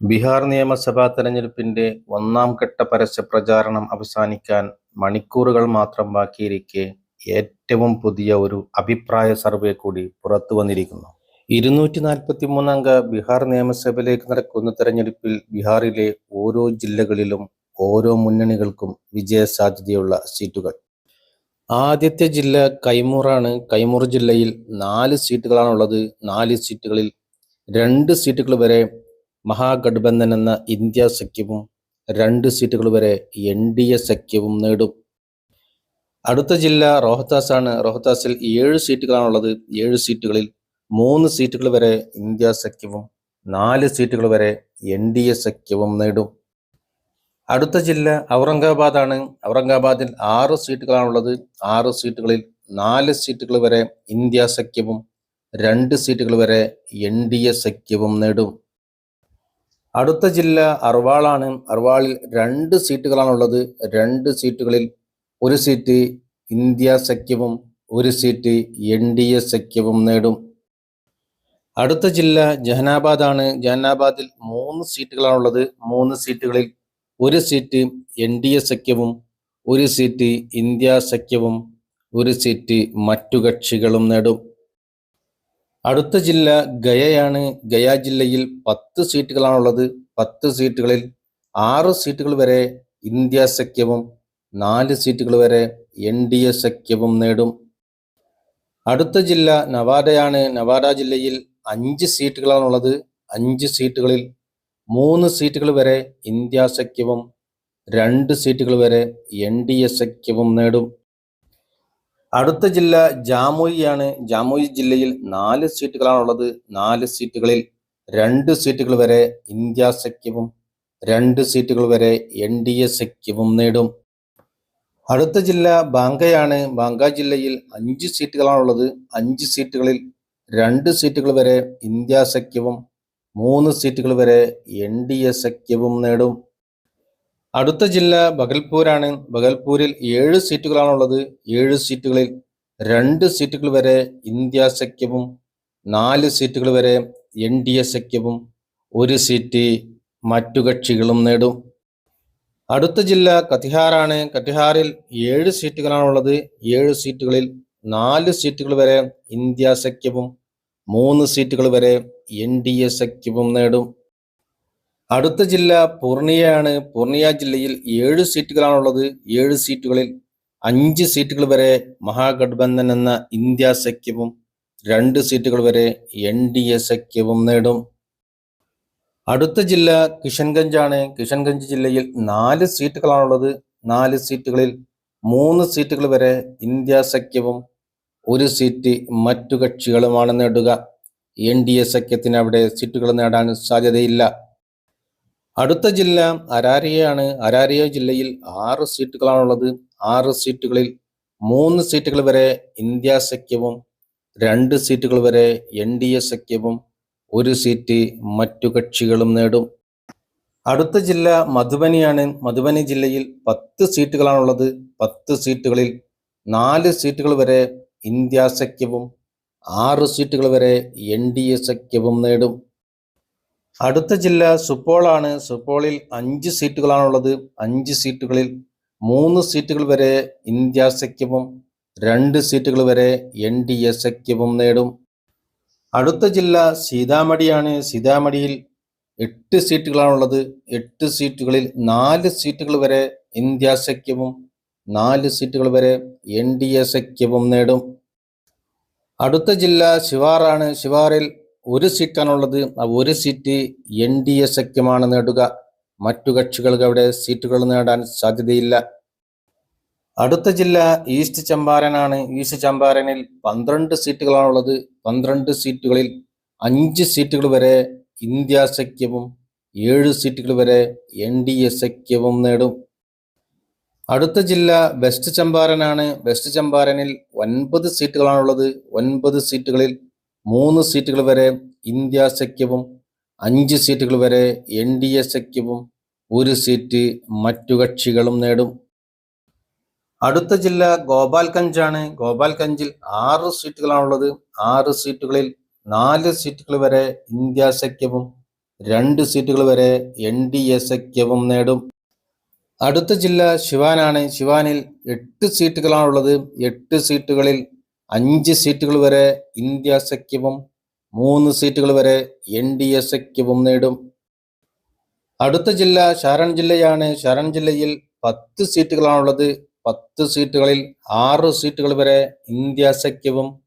ബീഹാർ നിയമസഭാ തെരഞ്ഞെടുപ്പിന്റെ ഒന്നാം ഘട്ട പരസ്യ പ്രചാരണം അവസാനിക്കാൻ മണിക്കൂറുകൾ മാത്രം ബാക്കിയിരിക്കെ ഏറ്റവും പുതിയ ഒരു അഭിപ്രായ സർവേ കൂടി പുറത്തു വന്നിരിക്കുന്നു. ഇരുന്നൂറ്റി നാൽപ്പത്തി മൂന്നംഗ ബീഹാർ നിയമസഭയിലേക്ക് നടക്കുന്ന തെരഞ്ഞെടുപ്പിൽ ബീഹാറിലെ ഓരോ ജില്ലകളിലും ഓരോ മുന്നണികൾക്കും വിജയ സാധ്യതയുള്ള സീറ്റുകൾ. ആദ്യത്തെ ജില്ല കൈമൂറാണ്. കൈമൂർ ജില്ലയിൽ നാല് സീറ്റുകളാണുള്ളത്. നാല് സീറ്റുകളിൽ രണ്ട് സീറ്റുകൾ വരെ മഹാഗഠബന്ധൻ എന്ന ഇന്ത്യ സഖ്യവും രണ്ട് സീറ്റുകൾ വരെ എൻ ഡി എ സഖ്യവും നേടും. അടുത്ത ജില്ല റോഹ്താസ് ആണ് റോഹ്താസിൽ ഏഴ് സീറ്റുകളാണുള്ളത്. ഏഴ് സീറ്റുകളിൽ മൂന്ന് സീറ്റുകൾ വരെ ഇന്ത്യ സഖ്യവും നാല് സീറ്റുകൾ വരെ എൻ ഡി എ സഖ്യവും നേടും. അടുത്ത ജില്ല ഔറംഗാബാദ് ആണ് ഔറംഗാബാദിൽ ആറ് സീറ്റുകളാണുള്ളത്. ആറ് സീറ്റുകളിൽ നാല് സീറ്റുകൾ വരെ ഇന്ത്യ സഖ്യവും രണ്ട് സീറ്റുകൾ വരെ എൻ ഡി എ സഖ്യവും നേടും. അടുത്ത ജില്ല അർവാളാണ്. അർവാളിൽ രണ്ട് സീറ്റുകളാണുള്ളത്. രണ്ട് സീറ്റുകളിൽ ഒരു സീറ്റ് ഇന്ത്യ സഖ്യവും ഒരു സീറ്റ് എൻ ഡി എ സഖ്യവും നേടും. അടുത്ത ജില്ല ജഹനാബാദ് ആണ് ജഹനാബാദിൽ മൂന്ന് സീറ്റുകളാണുള്ളത്. മൂന്ന് സീറ്റുകളിൽ ഒരു സീറ്റ് എൻ ഡി എ സഖ്യവും ഒരു സീറ്റ് ഇന്ത്യ സഖ്യവും ഒരു സീറ്റ് മറ്റു കക്ഷികളും നേടും. അടുത്ത ജില്ല ഗയയാണ്. ഗയ ജില്ലയിൽ പത്ത് സീറ്റുകളാണുള്ളത്. പത്ത് സീറ്റുകളിൽ ആറ് സീറ്റുകൾ വരെ ഇന്ത്യ സഖ്യവും നാല് സീറ്റുകൾ വരെ എൻ ഡി എ സഖ്യവും നേടും. അടുത്ത ജില്ല നവാഡയാണ് നവാഡ ജില്ലയിൽ അഞ്ച് സീറ്റുകളാണുള്ളത്. അഞ്ച് സീറ്റുകളിൽ മൂന്ന് സീറ്റുകൾ വരെ ഇന്ത്യ സഖ്യവും രണ്ട് സീറ്റുകൾ വരെ എൻ ഡി എ സഖ്യവും നേടും. അടുത്ത ജില്ല ജാമുയിയാണ് ജാമുയി ജില്ലയിൽ നാല് സീറ്റുകളാണുള്ളത്. നാല് സീറ്റുകളിൽ രണ്ട് സീറ്റുകൾ വരെ ഇന്ത്യ സഖ്യവും രണ്ട് സീറ്റുകൾ വരെ എൻ ഡി എ സഖ്യവും നേടും. അടുത്ത ജില്ല ബാങ്കയാണ്. ബാങ്ക ജില്ലയിൽ അഞ്ച് സീറ്റുകളാണുള്ളത്. അഞ്ച് സീറ്റുകളിൽ രണ്ട് സീറ്റുകൾ വരെ ഇന്ത്യ സഖ്യവും മൂന്ന് സീറ്റുകൾ വരെ എൻ ഡി എ സഖ്യവും നേടും. അടുത്ത ജില്ല ബഗൽപൂരാണ്. ബഗൽപൂരിൽ ഏഴ് സീറ്റുകളാണുള്ളത്. ഏഴ് സീറ്റുകളിൽ രണ്ട് സീറ്റുകൾ വരെ ഇന്ത്യ സഖ്യവും നാല് സീറ്റുകൾ വരെ എൻ ഡി എ സഖ്യവും ഒരു സീറ്റ് മറ്റു കക്ഷികളും നേടും. അടുത്ത ജില്ല കത്തിഹാറാണ്. കത്തിഹാറിൽ ഏഴ് സീറ്റുകളാണുള്ളത്. ഏഴ് സീറ്റുകളിൽ നാല് സീറ്റുകൾ വരെ ഇന്ത്യ സഖ്യവും മൂന്ന് സീറ്റുകൾ വരെ എൻ ഡി എ സഖ്യവും നേടും. അടുത്ത ജില്ല പൂർണിയയാണ്. പൂർണിയ ജില്ലയിൽ ഏഴ് സീറ്റുകളാണുള്ളത്. ഏഴ് സീറ്റുകളിൽ അഞ്ച് സീറ്റുകൾ വരെ മഹാഗഠബന്ധൻ എന്ന ഇന്ത്യ സഖ്യവും രണ്ട് സീറ്റുകൾ വരെ എൻ ഡി എ സഖ്യവും നേടും. അടുത്ത ജില്ല കിഷൻഗഞ്ച് ആണ് കിഷൻഗഞ്ച് ജില്ലയിൽ നാല് സീറ്റുകളാണുള്ളത്. നാല് സീറ്റുകളിൽ മൂന്ന് സീറ്റുകൾ വരെ ഇന്ത്യ സഖ്യവും ഒരു സീറ്റ് മറ്റു കക്ഷികളുമാണ് നേടുക. എൻ ഡി എ സഖ്യത്തിന് അവിടെ സീറ്റുകൾ നേടാൻ സാധ്യതയില്ല. അടുത്ത ജില്ല അരാരിയയാണ്. അരാരിയ ജില്ലയിൽ ആറ് സീറ്റുകളാണുള്ളത്. ആറ് സീറ്റുകളിൽ മൂന്ന് സീറ്റുകൾ വരെ ഇന്ത്യ സഖ്യവും രണ്ട് സീറ്റുകൾ വരെ എൻ ഡി എ സഖ്യവും ഒരു സീറ്റ് മറ്റു കക്ഷികളും നേടും. അടുത്ത ജില്ല മധുബനിയാണ്. മധുബനി ജില്ലയിൽ പത്ത് സീറ്റുകളാണുള്ളത്. പത്ത് സീറ്റുകളിൽ നാല് സീറ്റുകൾ വരെ ഇന്ത്യ സഖ്യവും ആറ് സീറ്റുകൾ വരെ എൻ ഡി എ സഖ്യവും നേടും. അടുത്ത ജില്ല സുപ്പോളാണ് സുപ്പോളിൽ അഞ്ച് സീറ്റുകളാണുള്ളത്. അഞ്ച് സീറ്റുകളിൽ മൂന്ന് സീറ്റുകൾ വരെ ഇന്ത്യ സഖ്യവും രണ്ട് സീറ്റുകൾ വരെ എൻ ഡി എ സഖ്യവും നേടും. അടുത്ത ജില്ല സീതാമടിയാണ്. സീതാമടിയിൽ എട്ട് സീറ്റുകളാണുള്ളത്. എട്ട് സീറ്റുകളിൽ നാല് സീറ്റുകൾ വരെ ഇന്ത്യ സഖ്യവും നാല് സീറ്റുകൾ വരെ എൻ ഡി എ സഖ്യവും നേടും. അടുത്ത ജില്ല ശിവാറാണ്. ശിവാറിൽ ഒരു സീറ്റാണുള്ളത് ആ ഒരു സീറ്റ് എൻ ഡി എ സഖ്യമാണ് നേടുക. മറ്റു കക്ഷികൾക്ക് അവിടെ സീറ്റുകൾ നേടാൻ സാധ്യതയില്ല. അടുത്ത ജില്ല ഈസ്റ്റ് ചമ്പാരനാണ് ഈസ്റ്റ് ചമ്പാരനിൽ പന്ത്രണ്ട് സീറ്റുകളാണുള്ളത് പന്ത്രണ്ട് സീറ്റുകളിൽ അഞ്ച് സീറ്റുകൾ വരെ ഇന്ത്യ സഖ്യവും ഏഴ് സീറ്റുകൾ വരെ എൻ ഡി എ സഖ്യവും നേടും. അടുത്ത ജില്ല വെസ്റ്റ് ചമ്പാരനാണ് വെസ്റ്റ് ചമ്പാരനിൽ ഒൻപത് സീറ്റുകളാണുള്ളത് ഒൻപത് സീറ്റുകളിൽ മൂന്ന് സീറ്റുകൾ വരെ ഇന്ത്യ സഖ്യവും അഞ്ച് സീറ്റുകൾ വരെ എൻ ഡി എ സഖ്യവും ഒരു സീറ്റ് മറ്റു കക്ഷികളും നേടും. അടുത്ത ജില്ല ഗോപാൽഗഞ്ചാണ്. ഗോപാൽഗഞ്ചിൽ ആറ് സീറ്റുകളാണുള്ളത്. ആറ് സീറ്റുകളിൽ നാല് സീറ്റുകൾ വരെ ഇന്ത്യ സഖ്യവും രണ്ട് സീറ്റുകൾ വരെ എൻ ഡി എ സഖ്യവും നേടും. അടുത്ത ജില്ല ശിവാനാണ്. ശിവാനിൽ എട്ട് സീറ്റുകളാണുള്ളത്. എട്ട് സീറ്റുകളിൽ അഞ്ച് സീറ്റുകൾ വരെ ഇന്ത്യ സഖ്യവും മൂന്ന് സീറ്റുകൾ വരെ എൻ ഡി എ സഖ്യവും നേടും. അടുത്ത ജില്ല ഷാരൺ ജില്ലയാണ്. ഷാരൺ ജില്ലയിൽ പത്ത് സീറ്റുകളാണുള്ളത്. പത്ത് സീറ്റുകളിൽ ആറ് സീറ്റുകൾ വരെ ഇന്ത്യ സഖ്യവും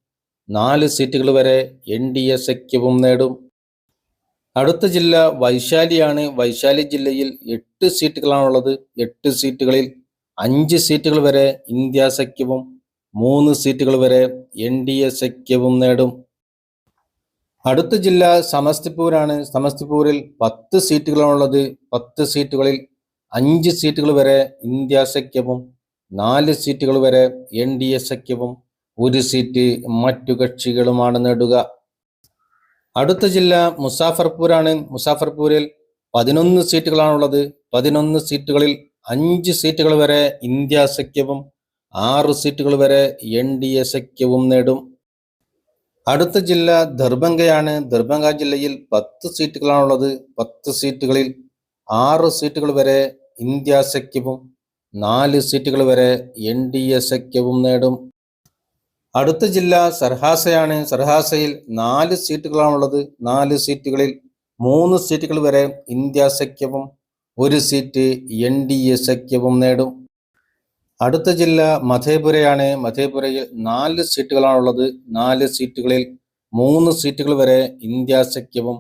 നാല് സീറ്റുകൾ വരെ എൻ ഡി എ സഖ്യവും നേടും. അടുത്ത ജില്ല വൈശാലിയാണ്. വൈശാലി ജില്ലയിൽ എട്ട് സീറ്റുകളാണുള്ളത്. എട്ട് സീറ്റുകളിൽ അഞ്ച് സീറ്റുകൾ വരെ ഇന്ത്യ സഖ്യവും മൂന്ന് സീറ്റുകൾ വരെ എൻ ഡി എ സഖ്യവും നേടും. അടുത്ത ജില്ല സമസ്തിപൂരാണ്. സമസ്തിപൂരിൽ പത്ത് സീറ്റുകളാണുള്ളത്. പത്ത് സീറ്റുകളിൽ അഞ്ച് സീറ്റുകൾ വരെ ഇന്ത്യ സഖ്യവും നാല് സീറ്റുകൾ വരെ എൻ ഡി എ സഖ്യവും ഒരു സീറ്റ് മറ്റു കക്ഷികളുമാണ് നേടുക. അടുത്ത ജില്ല മുസാഫർപൂരാണ്. മുസാഫർപൂരിൽ പതിനൊന്ന് സീറ്റുകളാണുള്ളത്. പതിനൊന്ന് സീറ്റുകളിൽ അഞ്ച് സീറ്റുകൾ വരെ ഇന്ത്യ സഖ്യവും ആറ് സീറ്റുകൾ വരെ എൻ ഡി എ സഖ്യവും നേടും. അടുത്ത ജില്ല ദർഭംഗയാണ് ദർഭംഗ ജില്ലയിൽ പത്ത് സീറ്റുകളാണുള്ളത്. പത്ത് സീറ്റുകളിൽ ആറ് സീറ്റുകൾ വരെ ഇന്ത്യ സഖ്യവും നാല് സീറ്റുകൾ വരെ എൻ ഡി എ സഖ്യവും നേടും. അടുത്ത ജില്ല സർഹാസയാണ്. സർഹാസയിൽ നാല് സീറ്റുകളാണുള്ളത്. നാല് സീറ്റുകളിൽ മൂന്ന് സീറ്റുകൾ വരെ ഇന്ത്യ സഖ്യവും ഒരു സീറ്റ് എൻ ഡി എ സഖ്യവും നേടും. അടുത്ത ജില്ല മധേപുരയാണ്. മധേപുരയിൽ നാല് സീറ്റുകളാണുള്ളത്. നാല് സീറ്റുകളിൽ മൂന്ന് സീറ്റുകൾ വരെ ഇന്ത്യ സഖ്യവും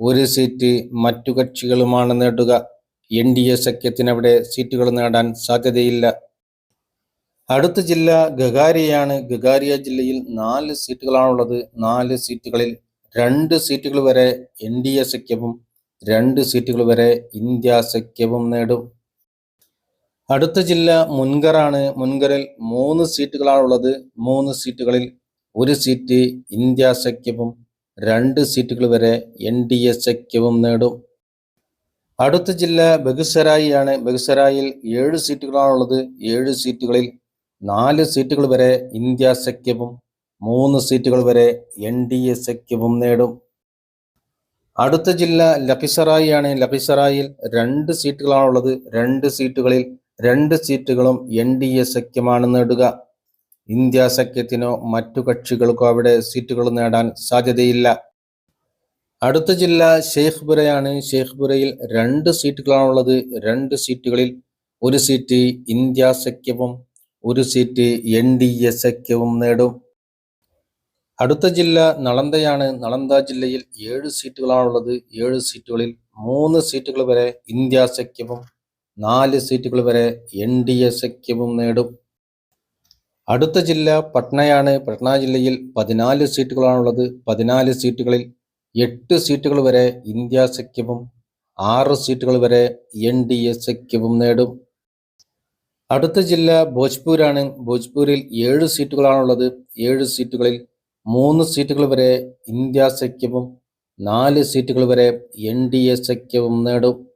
ഒരു സീറ്റ് മറ്റു കക്ഷികളുമാണ് നേടുക. എൻ ഡി എ സഖ്യത്തിനവിടെ സീറ്റുകൾ നേടാൻ സാധ്യതയില്ല. അടുത്ത ജില്ല ഗഗാരിയാണ് ഗഗാരിയ ജില്ലയിൽ നാല് സീറ്റുകളാണുള്ളത്. നാല് സീറ്റുകളിൽ രണ്ട് സീറ്റുകൾ വരെ എൻ ഡി എ സഖ്യവും രണ്ട് സീറ്റുകൾ വരെ ഇന്ത്യ സഖ്യവും നേടും. അടുത്ത ജില്ല മുൻകറാണ് മുൻകറിൽ മൂന്ന് സീറ്റുകളാണുള്ളത്. മൂന്ന് സീറ്റുകളിൽ ഒരു സീറ്റ് ഇന്ത്യ സഖ്യവും രണ്ട് സീറ്റുകൾ വരെ എൻ ഡി എ സഖ്യവും നേടും. അടുത്ത ജില്ല ബഗുസരായി ആണ് ബഗുസരായിൽ ഏഴ് സീറ്റുകളാണുള്ളത്. ഏഴ് സീറ്റുകളിൽ നാല് സീറ്റുകൾ വരെ ഇന്ത്യ സഖ്യവും മൂന്ന് സീറ്റുകൾ വരെ എൻ ഡി എ സഖ്യവും നേടും. അടുത്ത ജില്ല ലഖിസറായി ആണ് രണ്ട് സീറ്റുകളാണുള്ളത്. രണ്ട് സീറ്റുകളിൽ രണ്ട് സീറ്റുകളും എൻ ഡി എ സഖ്യമാണ് നേടുക. ഇന്ത്യ സഖ്യത്തിനോ മറ്റു കക്ഷികൾക്കോ അവിടെ സീറ്റുകൾ നേടാൻ സാധ്യതയില്ല. അടുത്ത ജില്ല ഷെയ്ഖ്പുരയാണ്. ഷെയ്ഖ്പുരയിൽ രണ്ട് സീറ്റുകളാണുള്ളത്. രണ്ട് സീറ്റുകളിൽ ഒരു സീറ്റ് ഇന്ത്യ സഖ്യവും ഒരു സീറ്റ് എൻ ഡി എ സഖ്യവും നേടും. അടുത്ത ജില്ല നളന്തയാണ്. നളന്ത ജില്ലയിൽ ഏഴ് സീറ്റുകളാണുള്ളത്. ഏഴ് സീറ്റുകളിൽ മൂന്ന് സീറ്റുകൾ വരെ ഇന്ത്യ സഖ്യവും നാല് സീറ്റുകൾ വരെ എൻ ഡി എ സഖ്യവും നേടും. അടുത്ത ജില്ല പട്നയാണ്. പട്ന ജില്ലയിൽ പതിനാല് സീറ്റുകളാണുള്ളത്. പതിനാല് സീറ്റുകളിൽ എട്ട് സീറ്റുകൾ വരെ ഇന്ത്യ സഖ്യവും ആറ് സീറ്റുകൾ വരെ എൻ ഡി എ സഖ്യവും നേടും. അടുത്ത ജില്ല ഭോജ്പൂരാണ്. ഭോജ്പൂരിൽ ഏഴ് സീറ്റുകളാണുള്ളത്. ഏഴ് സീറ്റുകളിൽ മൂന്ന് സീറ്റുകൾ വരെ ഇന്ത്യ സഖ്യവും നാല് സീറ്റുകൾ വരെ എൻ ഡി എ സഖ്യവും നേടും.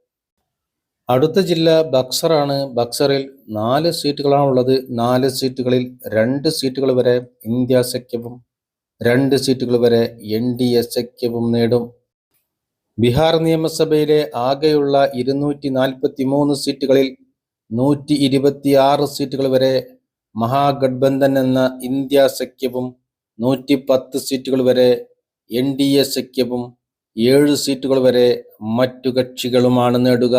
അടുത്ത ജില്ല ബക്സറാണ്. ബക്സറിൽ നാല് സീറ്റുകളാണുള്ളത്. നാല് സീറ്റുകളിൽ രണ്ട് സീറ്റുകൾ വരെ ഇന്ത്യ സഖ്യവും രണ്ട് സീറ്റുകൾ വരെ എൻ ഡി എ സഖ്യവും നേടും. ബീഹാർ നിയമസഭയിലെ ആകെയുള്ള ഇരുന്നൂറ്റി നാൽപ്പത്തി മൂന്ന് സീറ്റുകളിൽ നൂറ്റി ഇരുപത്തി ആറ് സീറ്റുകൾ വരെ മഹാഗഡ്ബന്ധൻ എന്ന ഇന്ത്യ സഖ്യവും നൂറ്റി പത്ത് സീറ്റുകൾ വരെ എൻ ഡി എ സഖ്യവും ഏഴ് സീറ്റുകൾ വരെ മറ്റു കക്ഷികളുമാണ് നേടുക.